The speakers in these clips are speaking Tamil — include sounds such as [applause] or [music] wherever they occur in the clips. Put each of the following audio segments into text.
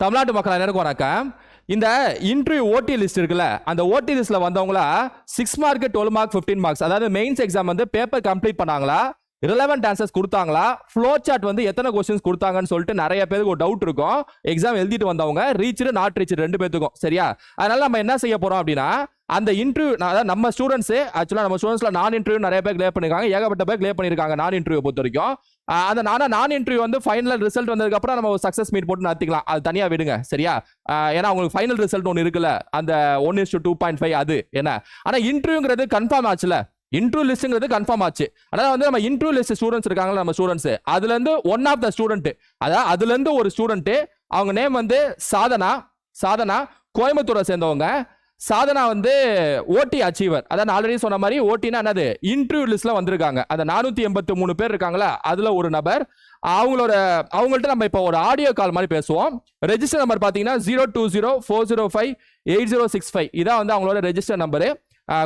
தமிழ்நாட்டு மக்கள் அனைவருக்கும் வணக்கம். இந்த இன்டர்வியூ ஓடி லிஸ்ட் இருக்குல்ல அந்த ஓடி லிஸ்ட்ல வந்தவங்கள six mark twelve mark fifteen marks அதாவது மெயின்ஸ் எக்ஸாம் வந்து பேப்பர் கம்ப்ளீட் பண்ணாங்களா? ரிலவெண்ட் ஆன்சர்ஸ் கொடுத்தாங்களா? ஃப்ளோ சார்ட் வந்து எத்தனை கொஸ்டின்ஸ் கொடுத்தாங்கன்னு சொல்லிட்டு நிறைய பேருக்கு ஒரு டவுட் இருக்கும். எக்ஸாம் எழுதிட்டு வந்தவங்க ரீச்சு நாட் ரீச்சர் ரெண்டு பேத்துக்கும். சரியா? அதனால நம்ம என்ன செய்ய போறோம் அப்படின்னா அந்த இன்டர்வியூ அதாவது நம்ம ஸ்டூடெண்ட்ஸ் ஆக்சுவலாக நம்ம ஸ்டூடெண்ட்ஸில் நான் இன்டர்வியூ நிறைய பேர் கிளியர் பண்ணிருக்காங்க ஏகப்பட்ட பேர் கிளியர் பண்ணியிருக்காங்க நான் இன்டர்வியூ பொறுத்த வரைக்கும் அந்த நானா நான் இன்டர்வியூ வந்து ஃபைனல் ரிசல்ட் வந்ததுக்கப்புறம் நம்ம ஒரு மீட் போட்டு நடத்திக்கலாம். அது தனியாக விடுங்க சரியா? ஏன்னா உங்களுக்கு ஃபைனல் ரிசல்ட் ஒன்று இருக்குல்ல அந்த one is two point five அது என்ன? ஆனால் இன்டர்வியூங்கிறது கன்ஃபார்ம் ஆச்சுல இன்டர்வியூ லிஸ்ட்டுங்கிறது கன்ஃபார்ம் ஆச்சு. அதாவது வந்து நம்ம இன்டர்வியூ லிஸ்ட் ஸ்டூடெண்ட்ஸ் இருக்காங்களா நம்ம ஸ்டூடெண்ட்ஸ் அதுலேருந்து ஒன் ஆஃப் த ஸ்டூடெண்ட் அதாவது அதுலேருந்து ஒரு ஸ்டூடெண்ட்டு அவங்க நேம் வந்து சாதனா சாதனா கோயம்புத்தூரை சேர்ந்தவங்க. சாதனா வந்து ஓடி அச்சீவர் அதான் ஆல்ரெடி சொன்ன மாதிரி ஓட்டினா என்னது? இன்டர்வியூ லிஸ்ட்ல வந்திருக்காங்க. அந்த நானூத்தி எண்பத்தி மூணு பேர் இருக்காங்களா அதுல ஒரு நபர். அவங்களோட அவங்கள்ட்ட நம்ம இப்போ ஒரு ஆடியோ கால் மாதிரி பேசுவோம். ரெஜிஸ்டர் நம்பர் பார்த்தீங்கன்னா zero two zero four zero five eight zero six five இதான் வந்து அவங்களோட ரெஜிஸ்டர் நம்பரு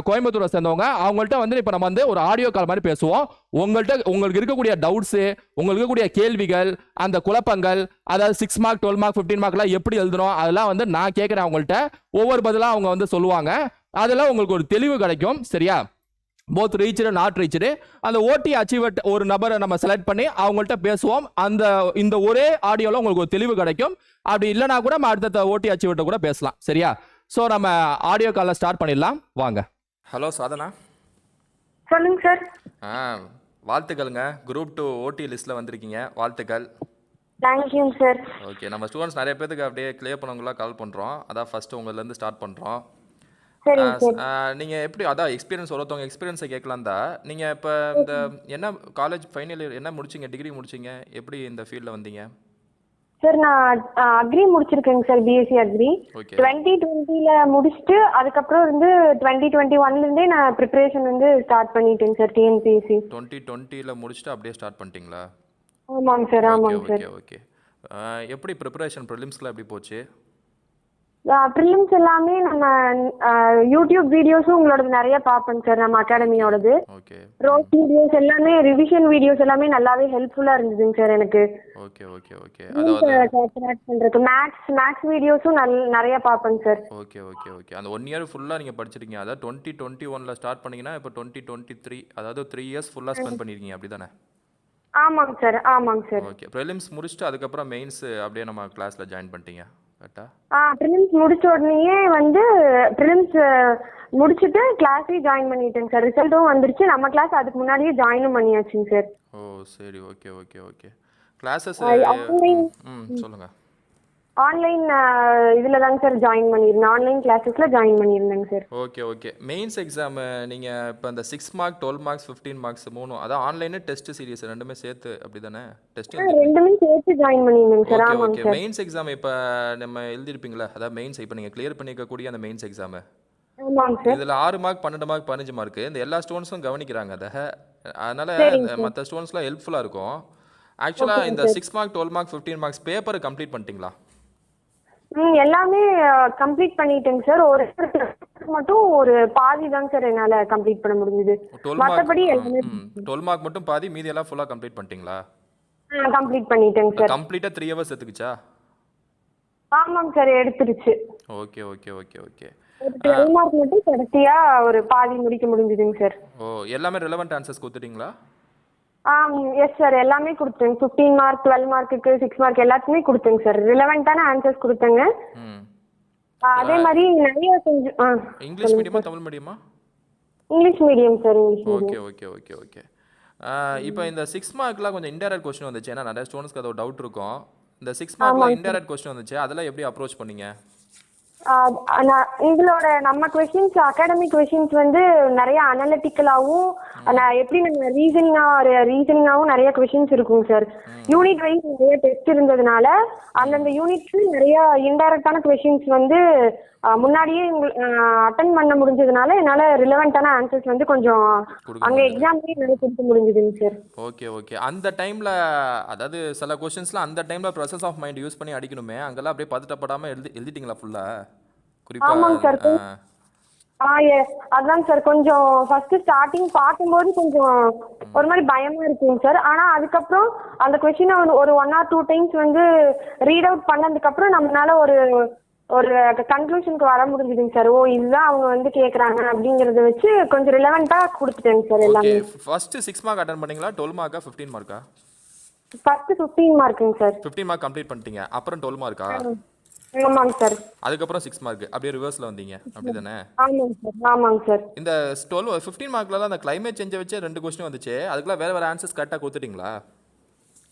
கோயம்புத்தூரை சேர்ந்தவங்க அவங்கள்ட்ட வந்து இப்போ நம்ம வந்து ஒரு ஆடியோ கால் மாதிரி பேசுவோம். உங்கள்கிட்ட உங்களுக்கு இருக்கக்கூடிய டவுட்ஸு உங்களுக்கு இருக்கக்கூடிய கேள்விகள் அந்த குழப்பங்கள் அதாவது six mark twelve mark fifteen மார்க்லாம் எப்படி எழுதணும் அதெல்லாம் வந்து நான் கேட்குறேன் அவங்கள்ட்ட. ஒவ்வொரு பதிலாக அவங்க வந்து சொல்லுவாங்க. அதெல்லாம் உங்களுக்கு ஒரு தெளிவு கிடைக்கும் சரியா? போத் ரீச்சடு நாட் ரீச்சடு அந்த ஓட்டி அச்சீவட் ஒரு நபரை நம்ம செலக்ட் பண்ணி அவங்கள்ட்ட பேசுவோம். அந்த இந்த ஒரே ஆடியோவில் உங்களுக்கு ஒரு தெளிவு கிடைக்கும். அப்படி இல்லைனா கூட நம்ம அடுத்த ஓட்டி அச்சீவட்டை கூட பேசலாம் சரியா? ஸோ நம்ம ஆடியோ காலில் ஸ்டார்ட் பண்ணிடலாம். வாங்க. ஹலோ சாதனா. சொல்லுங்க சார். ஆ வாழ்த்துக்கள்ங்க. குரூப் டூ ஓடி லிஸ்ட்டில் வந்திருக்கீங்க. வாழ்த்துக்கள். தேங்க்யூங்க சார் ஓகே நம்ம ஸ்டூடெண்ட்ஸ் நிறைய பேருக்கு அப்படியே கிளியர் பண்ணவங்களாம் கால் பண்ணுறோம் அதான் ஃபஸ்ட்டு உங்கள்லேருந்து ஸ்டார்ட் பண்ணுறோம் நீங்கள் எப்படி அதான் எக்ஸ்பீரியன்ஸ் ஒருத்தவங்க எக்ஸ்பீரியன்ஸை கேட்கலாம் தான் நீங்கள் இப்போ இந்த என்ன காலேஜ் ஃபைனல் இயர் என்ன முடிச்சீங்க? டிகிரி முடிச்சீங்க? எப்படி இந்த ஃபீல்டில் வந்தீங்க? சார் நான் அக்ரி முடிச்சிருக்கேங்க சார் பிஎஸ்சி அக்ரி. டுவெண்ட்டி டுவெண்ட்டில முடிச்சுட்டு அதுக்கப்புறம் வந்து டுவெண்ட்டி டுவெண்ட்டி ஒன்லேருந்தே நான் ப்ரிப்பரேஷன் வந்து ஸ்டார்ட் பண்ணிட்டேங்க சார் டிஎன்பிஎஸ்சி டுவெண்ட்டி டுவெண்ட்டியில் முடிச்சுட்டு அப்படியே ஸ்டார்ட் பண்ணிட்டீங்களா? ஆமாங்க சார் ஆமாங்க சார். Okay okay. எப்படி ப்ரிப்பரேஷன் ப்ரிலிம்ஸ்க்குலாம் எப்படி போச்சு? ப்ரிலிம்ஸ் எல்லாமே நம்ம யூடியூப் வீடியோஸும் உங்களோடது நிறைய பார்ப்பேங்க சார் நம்ம அகாடமியோடது ஓகே ரோஸ் வீடியோஸ் எல்லாமே ரிவிஷன் வீடியோஸ் எல்லாமே நல்லாவே ஹெல்ப்ஃபுல்லாக இருந்ததுங்க சார் எனக்கு. ஓகே ஓகே ஓகே பண்ணுறதுக்கு மேக்ஸ் மேக்ஸ் வீடியோஸும் நல் நிறைய பார்ப்பேங்க சார் ஓகே ஓகே ஓகே அந்த ஒன் இயர் ஃபுல்லாக நீங்கள் படிச்சிருக்கீங்க. அதாவது டுவெண்ட்டி டுவெண்ட்டி ஒனில் ஸ்டார்ட் பண்ணீங்கன்னா இப்போ டுவெண்ட்டி டுவெண்ட்டி த்ரீ அதாவது த்ரீ இயர்ஸ் ஃபுல்லாக ஸ்பெண்ட் பண்ணியிருக்கீங்க அப்படி தானே ஆமாங்க சார் ஆமாங்க சார் ஓகே ப்ரிலிம்ஸ் முடிச்சுட்டு அதுக்கப்புறம் மெயின்ஸ் அப்படியே நம்ம கிளாஸில் ஜாயின் பண்ணிட்டீங்க. கரெக்டா? ஆ ப்ரிலிம்ஸ் முடிச்ச உடனேயே வந்து ப்ரிலிம்ஸ் முடிச்சுட்டு கிளாஸே ஜாயின் பண்ணிட்டேங்க சார் ரிசல்ட்டும் வந்துருச்சு. நம்ம கிளாஸ் அதுக்கு முன்னாடியே ஜாயினும் பண்ணியாச்சுங்க சார் ஓ சரி. Okay okay okay. கிளாஸஸ் ம் சொல்லுங்கள் ஆன்லைன் இதில் தாங்க சார் ஜாயின் பண்ணியிருந்தேன். ஆன்லைன் கிளாஸஸில் ஜாயின் பண்ணியிருந்தேங்க sir okay okay mains exam நீங்கள் இப்போ இந்த six mark twelve marks fifteen marks மூணும் அதான் ஆன்லைனு டெஸ்ட் சீரிஸ் ரெண்டுமே சேர்த்து அப்படி தானே டெஸ்ட் ரெண்டுமே சேர்த்து ஜாயின் பண்ணியிருந்தேங்க சார் ஓகே ஆமாங்க ஓகே சார் மெயின்ஸ் எக்ஸாம் இப்போ நம்ம எழுதிருப்பீங்களா? அதான் மெயின்ஸ் இப்போ நீங்கள் கிளியர் பண்ணிக்கக்கூடிய அந்த மெயின்ஸ் எக்ஸாமு இதில் ஆறு மார்க் பன்னெண்டு மார்க் பதினஞ்சு மார்க் இந்த எல்லா ஸ்டூடெண்ட்ஸும் கவனிக்கிறாங்க அதை. அதனால மற்ற ஸ்டூடெண்ட்ஸ்லாம் ஹெல்ப்ஃபுல்லாக இருக்கும். ஆக்சுவலாக இந்த six mark twelve mark fifteen marks பேப்பரை கம்ப்ளீட் பண்ணிட்டீங்களா? ம் எல்லாமே கம்ப்ளீட் பண்ணிட்டேங்க சார். ஒரு [laughs] மட்டும் ஒரு பாதி தாங்க சார் என்னால் கம்ப்ளீட் பண்ண முடிஞ்சுது. மற்றபடி எல்லாமே டுவெல் மார்க் மட்டும் பாதி மீதி எல்லாம் ஃபுல்லாக கம்ப்ளீட் பண்ணிட்டீங்களா? கம்ப்ளீட் பண்ணிட்டேங்க சார். கம்ப்ளீட்டாக த்ரீ ஹவர்ஸ் எடுத்துக்கிச்சா? ஆமாங்க சார் எடுத்துருச்சு. Okay okay okay okay. Twelve mark மட்டும் கடைசியா ஒரு பாதி முடிக்க முடிஞ்சுதுங்க சார். ஓ எல்லாமே ரெலவெண்ட் ஆன்சர்ஸ் கொடுத்துட்டீங்களா? ஆ எஸ் சார் எல்லாமே கொடுத்தேங்க ஃபிஃப்டீன் மார்க் டுவெல் மார்க்குக்கு சிக்ஸ் மார்க் எல்லாத்துக்குமே கொடுத்தேங்க சார் ரிலவெண்ட்டான ஆன்சர்ஸ் கொடுத்தேங்க. ம். அதே மாதிரி நிறைய கொஞ்சம் ஆ இங்கிலீஷ் மீடியமா தமிழ் மீடியமா? English medium sir English medium. Okay okay okay. Okay இப்போ இந்த சிக்ஸ் மார்க்லாம் கொஞ்சம் இன்டெரக்ட் கொஸ்டின் வந்துச்சு. ஏன்னா நிறைய ஸ்டூடெண்ட்ஸ்க்கு அது ஒரு டவுட் இருக்கும். இந்த சிக்ஸ் மார்க்ல இன்டெரக்ட் கொஸ்டின் வந்துச்சு. அதெல்லாம் எப்படி அப்ரோச் பண்ணீங்க? எங்களோட நம்ம கொஷின்ஸ் அகாடமிக் கொஷின்ஸ் வந்து நிறைய அனலிட்டிக்கலாகவும் நான் எப்படி நம்ம ரீசனிங்காக ரீசனிங்காகவும் நிறைய கொஷின்ஸ் இருக்குங்க சார் யூனிட் வைஸ் நிறைய டெஸ்ட் இருந்ததுனால அந்தந்த யூனிட்க்கு நிறைய இன்டைரக்டான கொஷின்ஸ் வந்து முன்னாடியே அட்டன் பண்ண முடிஞ்சதுனால என்னால் ரிலவெண்ட்டான ஆன்சர்ஸ் வந்து கொஞ்சம் அங்கே எக்ஸாம்லேயே நிறைய கொடுக்க முடிஞ்சுதுங்க சார் ஓகே ஓகே அந்த டைமில் அதாவது சில கொஷின்ஸ்லாம் அந்த டைமில் ப்ரொசஸ் ஆஃப் மைண்ட் யூஸ் பண்ணி அடிக்கணுமே. அங்கெல்லாம் அப்படியே பதட்டப்படாமல் எழுதி எழுதிட்டீங்களா ஃபுல்லாக ஆமாங்க. குறிப்பாக ஆ. அதான் சார் கொஞ்சம் ஃபர்ஸ்ட் ஸ்டார்டிங் பார்க்கும்போது கொஞ்சம் ஒரு மாதிரி பயமா இருக்குங்க சார் ஆனா அதுக்கப்புறம் அந்த கொஸ்டினை ஒரு ஒன் ஆர் டூ டைம்ஸ் வந்து ரீட் அவுட் பண்ணதுக்கப்புறம் நம்மளால ஒரு ஒரு கன்க்ளூஷனுக்கு வர முடிஞ்சுதுங்க சார் ஓ இதுதான் அவங்க வந்து கேக்குறாங்க அப்படிங்கறத வச்சு கொஞ்சம் ரிலவெண்டா கொடுத்துட்டேங்க சார் எல்லாமே. ஃபர்ஸ்ட் சிக்ஸ் மார்க் அட்டன் பண்ணீங்களா? டுவெல் மார்க்கா ஃபிஃப்டீன் மார்க்கா ஃபர்ஸ்ட் ஃபிஃப்டீன் மார்க்குங்க சார் ஃபிஃப்டீன் மார்க் கம்ப்ளீட் பண்ணிட்டீங்க. அப்புறம் டுவெல் மார்க்கா ஆமாங்க சார் அதுக்கப்புறம் சிக்ஸ் மார்க் அப்படியே ரிவர்ஸில் வந்தீங்க. அப்படி தானே ஆமாங்க சார் ஆமாங்க சார் இந்த டுவெல் ஃபிஃப்டீன் மார்க்லலாம் அந்த climate சேஞ்சை வச்சே ரெண்டு கொஸ்டின் வந்துச்சு. அதுக்குலாம் வேற வேற ஆன்சர்ஸ் கரெக்டாக கொடுத்துட்டீங்களா?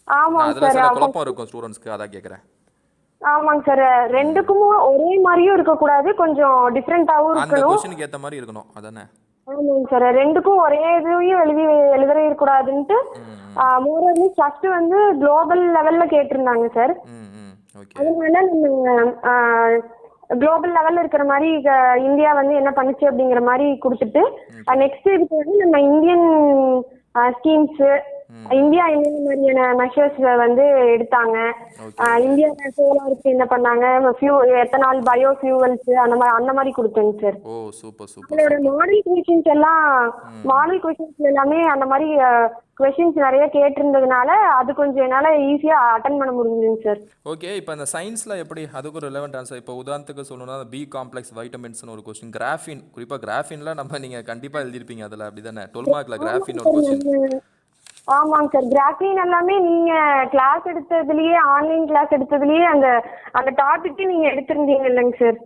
ஆமாங்க அதில் சார் சில அப்போ குழப்பம் இருக்கும் ஸ்டூடெண்ட்ஸ்க்கு அதான் கேட்குறேன் ஆமாங்க சார் ரெண்டுக்கும் ஒரே மாதிரியும் இருக்கக்கூடாது. கொஞ்சம் டிஃப்ரெண்டாவும் அந்த இருக்கணும். கொஸ்டினுக்கு ஏற்ற மாதிரி இருக்கணும். அதானே? ஆமாங்க சார் ரெண்டுக்கும் ஒரே இதுவையும் எழுதி எழுதவே இருக்கக்கூடாதுன்ட்டு மோரலி ஃபர்ஸ்ட் வந்து குளோபல் லெவல்ல கேட்டிருந்தாங்க சார் ம் ம். ஓகே. அதனால நம்ம குளோபல் லெவல்ல இருக்கிற மாதிரி இந்தியா வந்து என்ன பண்ணுச்சு அப்படிங்கிற மாதிரி கொடுத்துட்டு நெக்ஸ்ட் இதுக்கு வந்து நம்ம இந்தியன் ஸ்கீம்ஸ் இந்தியா என்னென்ன மாதிரியான மெஷர்ஸ் வந்து எடுத்தாங்க. ஆஹ் இந்தியா சோலாருக்கு என்ன பண்ணாங்க? ஃபியூ எத்தனால் பயோ ஃபியூவல்ஸ் அந்த மாதிரி அந்த மாதிரி கொடுத்தேங்க சார் ஓ சூப்பர் சூப்பர் உங்களோட மாடல் கொஷின்ஸ் எல்லாம் மாடல் கொஷின்ஸ் எல்லாமே அந்த மாதிரி கொஷின்ஸ் நிறைய கேட்டிருந்ததுனால அது கொஞ்சம் என்னால ஈஸியா அட்டன் பண்ண முடிஞ்சுதுங்க சார் ஓகே இப்போ அந்த சயின்ஸில் எப்படி அதுக்கு ஒரு ரிலவெண்ட் ஆன்சர் இப்போ உதாரணத்துக்கு சொல்லணும்னா பி காம்ப்ளெக்ஸ் வைட்டமின்ஸ்னு ஒரு கொஸ்டின் கிராஃபின் குறிப்பாக கிராஃபின்ல நம்ம நீங்கள் கண்டிப்பாக எழுதிருப்பீங்க அதில் அப்படி தானே டுவெல் மார்க்கில் கிராஃபின் ஒரு கொஸ்டின் ஆமாங்க சார். கிராஃபின் எல்லாமே நீங்க கிளாஸ் எடுத்ததுலயே ஆன்லைன் கிளாஸ் எடுத்ததுலயே அந்த அந்த டாபிக் நீங்க எடுத்திருந்தீங்க இல்லைங்க சார்.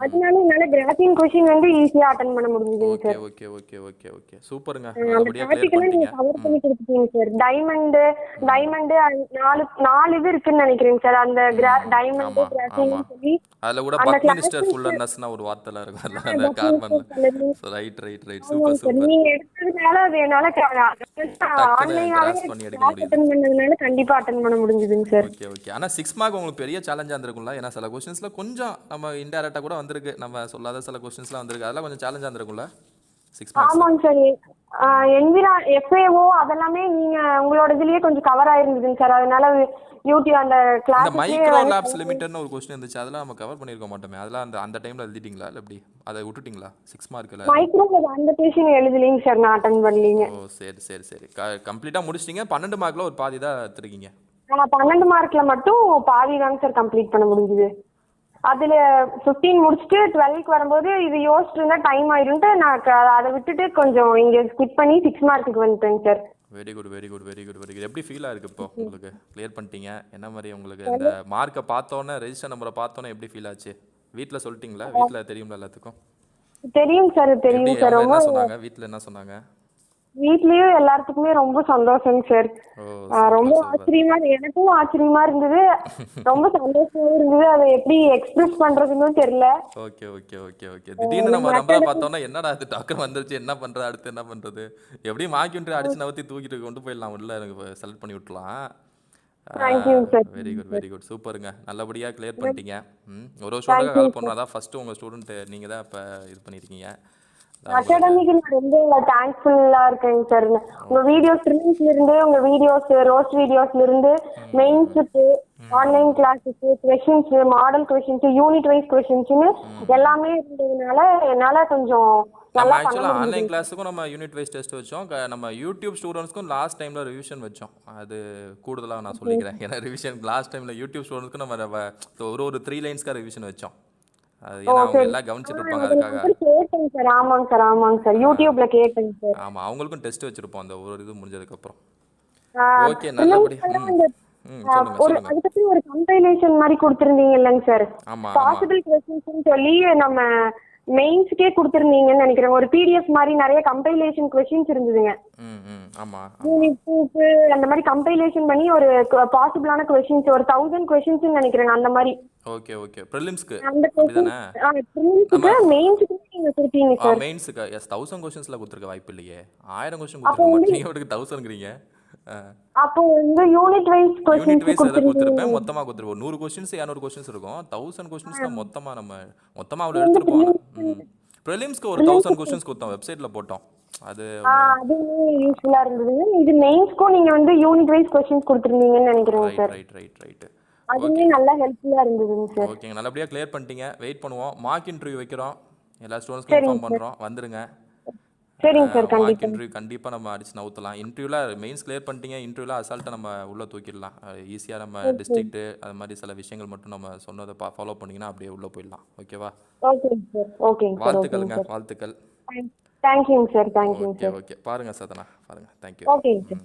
அதனால என்னால கிராஃபின் கொஷின் வந்து ஈஸியா அட்டன் பண்ண முடிஞ்சுதுங்க okay sir okay okay okay okay சூப்பருங்க கிளியர் எல்லாம் நீங்க கவர் பண்ணி கொடுத்துட்டீங்க சார் டைமண்ட் டைமண்ட் நாலு நாலு இது இருக்குன்னு நினைக்கிறேங்க சார் அந்த டைமண்ட் ஆமா. சொல்லி அதில் கூட class மினிஸ்டர் ஃபுல்லர்னஸ்னா ஒரு வார்த்தைலாம் இருக்கும். அதில் அந்த கார்பனில் right right right super super நீங்க எடுத்ததுனால அது என்னால ஆன்லைனாவே. அட்டன் பண்ணதுனால கண்டிப்பா அட்டன் பண்ண முடிஞ்சுதுங்க சார் ஓகே ஓகே ஆனால் சிக்ஸ் மார்க் உங்களுக்கு பெரிய சேலஞ்சாக இருந்திருக்கும்ல. ஏன்னா சில கொஸ்டின்ஸில் கொஞ்சம் நம்ம இன்டெரக்டாக கூட வந்திருக்கு. நம்ம சொல்லாத சில கொஸ்டின்ஸ்லாம் வந்திருக்கு. அதெல்லாம் கொஞ்சம் சேலஞ்சாக இருந்திருக்கும்ல? சிக்ஸ் ஆமாங்க சார் என்விரா எஃப்ஏஓ அதெல்லாமே நீங்க உங்களோட இதுலயே கொஞ்சம் கவர் ஆயிருந்ததுங்க சார் அதனால யூடியூப் அந்த இந்த கிளாஸ் மைக்ரோ லேப்ஸ் லிமிட்டட்னு ஒரு கொஸ்டின் இருந்துச்சு. அதெல்லாம் நம்ம கவர் பண்ணியிருக்க மாட்டோமே. அதெல்லாம் அந்த அந்த டைமில் எழுதிட்டீங்களா? இல்லை எப்படி? அதை விட்டுட்டீங்களா? சிக்ஸ் மார்க்கில் மைக்ரோ அந்த பேஷன் எழுதலைங்க சார் நான் அட்டன் பண்ணலீங்க. ஓ சரி சரி சரி. க கம்ப்ளீட்டாக முடிச்சிட்டீங்க. பன்னெண்டு மார்க்கில் ஒரு பாதி தான் எடுத்துருக்கீங்க. நான் பன்னெண்டு மார்க்ல மட்டும் பாதி தாங்க சார் கம்ப்ளீட் பண்ண முடிஞ்சுது. அதுல 15 முடிச்சுட்டு டுவெல்க்கு வரும்போது இது யோசிச்சுட்டு டைம் ஆயிரும்ட்டு நான் அதை விட்டுட்டு கொஞ்சம் இங்க ஸ்கிப் பண்ணி சிக்ஸ் மார்க்குக்கு வந்துட்டேங்க sir very good very good very good very good எப்படி ஃபீலாக இருக்குது இப்போ உங்களுக்கு? கிளியர் பண்ணிட்டீங்க? என்ன மாதிரி உங்களுக்கு இந்த மார்க்கை பார்த்தோன்னே ரெஜிஸ்டர் நம்பரை பார்த்தோன்னே எப்படி ஃபீல் ஆச்சு? வீட்டில் சொல்லிட்டீங்களா? வீட்டில் தெரியும்ல எல்லாத்துக்கும்? தெரியும் சார் தெரியும் சார் ரொம்ப சொன்னாங்க? வீட்டில் என்ன சொன்னாங்க? வீட்லயும் எல்லாத்துக்குமே ரொம்ப சந்தோஷங்க சார். ரொம்ப ஆச்சரியமா எனக்கும் ஆச்சரியமா இருந்தது. ரொம்ப சந்தோஷமாவும் இருந்தது. அதை எப்படி எக்ஸ்பிரஸ் பண்றதுன்னு தெரியல. Okay okay okay okay. திடீர்னு நம்ம நம்பரை பார்த்தோன்னா என்னடா இது டக்குனு வந்துருச்சு என்ன பண்ணுறது அடுத்து என்ன பண்ணுறது எப்படியும் மாக்கின்ட்டு அடிச்சு நவத்தி தூக்கிட்டு கொண்டு போயிடலாம். உள்ள எனக்கு செலக்ட் பண்ணி விட்டுலாம். வெரி குட் வெரி குட் சூப்பருங்க. நல்லபடியாக கிளியர் பண்ணிட்டீங்க. ஒரு ஸ்டூடெண்ட் கால் பண்ணுறோம் அதான் ஃபஸ்ட்டு உங்கள் ஸ்டூடெண்ட் நீங்கள் தான் இப்போ இது பண்ணியிருக்கீங்க. அகாடமிக்கு நான் ரொம்ப தேங்க்ஃபுல்லா இருக்கேங்க சார் உங்க வீடியோஸ் ரிலீஸ்ல இருந்து உங்க வீடியோஸ் ரோஸ்ட் வீடியோஸ்ல இருந்து மெயின்ஸுக்கு ஆன்லைன் கிளாஸுக்கு questions model questions unit wise கொஷின்ஸ்னு எல்லாமே இருந்ததுனால என்னால கொஞ்சம் நம்ம ஆக்சுவலாக ஆன்லைன் கிளாஸுக்கும் நம்ம யூனிட் வைஸ் டெஸ்ட் வச்சோம். நம்ம யூடியூப் ஸ்டூடெண்ட்ஸ்க்கும் லாஸ்ட் டைமில் ரிவிஷன் வச்சோம். அது கூடுதலாக நான் சொல்லிக்கிறேன். ஏன்னா ரிவிஷன் லாஸ்ட் டைமில் யூடியூப் ஸ்டூடெண்ட்ஸ்க்கும் நம்ம ஒரு ஒரு த்ரீ லைன்ஸ்க்காக ரிவிஷன் வச்சோம். கேட்டேங்க சார். ஆமாங்க சார் ஆமாங்க சார். யூடியூப்ல கேட்டேங்க சார். ஆமாம் அவங்களுக்கும் டெஸ்ட் வச்சிருப்போம் அந்த ஒரு இது முடிஞ்சதுக்கப்புறம். ஆ, ஓகே நல்லபடி. எல்லாம் ம். இந்த ம் ஆ, சொல்லுங்க ஒரு அதுக்கப்புறம் ஒரு கம்பைலேஷன் மாதிரி கொடுத்துருந்தீங்க இல்லைங்க சார். பாசிபிள் கொஸ்டின்ஸ் சொல்லி நம்ம மெயின்ஸ்க்கே கொடுத்துருந்தீங்கன்னு நினைக்கிறேன். ஒரு பிடிஎஃப் மாதிரி நிறைய கம்பைலேஷன் கொஸ்டின்ஸ் இருந்ததுங்க. ம் ம். ஆமாம் யூனிட் டூக்கு அந்த மாதிரி கம்பைலேஷன் பண்ணி ஒரு பாசிபிளான கொஸ்டின்ஸ் ஒரு தௌசண்ட் கொஸ்டின்ஸ் நினைக்கிறேங்க அந்த மாதிரி. Okay okay. ப்ரிலிம்ஸ்க்கு அந்த கொஸ்டின்ஸுக்கு மெயின்ஸுக்கு நீங்க கொடுத்தீங்க சார் மெயின்ஸுக்கு எஸ் தௌசண்ட் கொஸ்டின்ஸில் கொடுத்துருக்க வாய்ப்பு இல்லையே. ஆயிரம் கொஸ்டின் கொடுத்துருக்க மாட்டேங்க நீங்கள் அவருக்கு தௌசண்ட்ங்கிறீங்க அப்போ வந்து யூனிட் வைஸ் கொஸ்டின்ஸ் கொடுத்துருப்பேன்? மொத்தமாக கொடுத்துருப்போம் நூறு கொஸ்டின்ஸ் இரநூறு கொஸ்டின்ஸ் இருக்கும். தௌசண்ட் கொஸ்டின்ஸ்க்கு மொத்தமாக நம்ம மொத்தமாக அவ்வளோ எடுத்துருப்போம். ம் ப்ரிலிம்ஸ்க்கு ஒரு தௌசண்ட் கொஸ்டின்ஸ் கொடுத்தோம் வெப்சைட்டில் போட்டோம். அது அதுவுமே யூஸ்ஃபுல்லா இருந்ததுங்க இது மெயின்ஸ்க்கும் நீங்க வந்து யூனிட் வைஸ் கொஸ்டின்ஸ் கொடுத்துருந்தீங்கன்னு நினைக்கிறேங்க right sir right right right அதுவுமே நல்லா ஹெல்ப்ஃபுல்லா இருந்ததுங்க சார் ஓகேங்க நல்லபடியாக கிளியர் பண்ணிட்டீங்க. வெயிட் பண்ணுவோம். மார்க் இன்டர்வியூ வைக்கிறோம். எல்லா ஸ்டூடெண்ட்ஸ்க்கும் இன்ஃபார்ம் பண்ணுறோம் வந்துருங்க. சரிங்க சார் கண்டிப்பா. இன்டர்வியூ கண்டிப்பாக நம்ம அடிச்சு நவுத்தலாம். இன்டர்வியூவில் மெயின்ஸ் கிளியர் பண்ணிட்டீங்க இன்டர்வியூவில் அசால்ட்டாக நம்ம உள்ளே தூக்கிடலாம். ஈஸியாக நம்ம டிஸ்ட்ரிக்ட்டு அது மாதிரி சில விஷயங்கள் மட்டும் நம்ம சொன்னதை ஃபாலோ பண்ணிங்கன்னா அப்படியே உள்ளே போயிடலாம். ஓகேவா ஓகேங்க சார் ஓகேங்க சார் ஓகேங்க வாழ்த்துக்கள்ங்க வாழ்த்துக்கள். தேங்க்யூங்க சார் தேங்க்யூங்க ஓகே சார் ஓகே பாருங்கள் சதனா பாருங்கள் தேங்க்யூ ஓகேங்க சார்